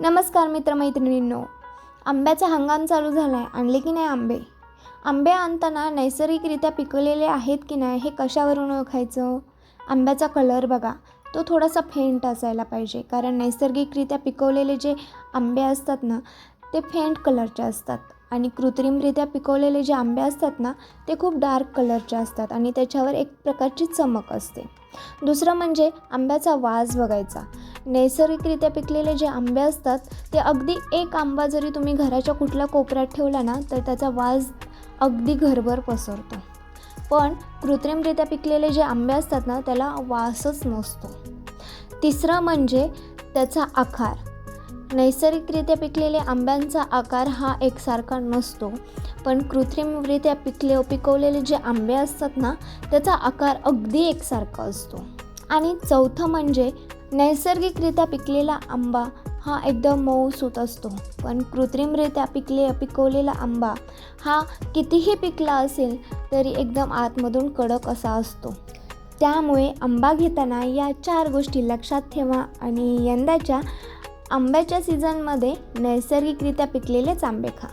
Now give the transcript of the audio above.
नमस्कार मित्रमैत्रिणींनो. आंब्याचा हंगाम चालू झाला आहे आणले की नाही आंबे? आंबे आणताना नैसर्गिकरित्या पिकवलेले आहेत की नाही हे कशावरून ओळखायचं? आंब्याचा कलर बघा. तो थोडासा फेंट असायला पाहिजे. कारण नैसर्गिकरित्या पिकवलेले जे आंबे असतात ना ते फेंट कलरचे असतात. आणि कृत्रिमरित्या पिकवलेले जे आंबे असतात ना ते खूप डार्क कलरचे असतात आणि त्याच्यावर एक प्रकारची चमक असते. दुसरं म्हणजे आंब्याचा वास बघायचा. नैसर्गिकरित्या पिकलेले जे आंबे असतात ते अगदी एक आंबा जरी तुम्ही घराच्या कुठल्या कोपऱ्यात ठेवला ना तर त्याचा वास अगदी घरभर पसरतो. पण कृत्रिमरित्या पिकलेले जे आंबे असतात ना त्याला वासच नसतो. तिसरं म्हणजे त्याचा आकार. नैसर्गिकरित्या पिकलेले आंब्यांचा आकार हा एकसारखा नसतो पण कृत्रिमरित्या पिकले पिकवलेले जे आंबे असतात ना त्याचा आकार अगदी एकसारखा असतो. आणि चौथं म्हणजे नैसर्गिकरित्या पिकलेला आंबा हा एकदम मऊसूत असतो. पण कृत्रिमरित्या पिकले पिकवलेला आंबा हा कितीही पिकला असेल तरी एकदम आतमधून कडक असा असतो. त्यामुळे आंबा घेताना या चार गोष्टी लक्षात ठेवा आणि यंदाच्या आंब्याच्या सीझनमध्ये नैसर्गिकरित्या पिकलेलेच आंबे खा.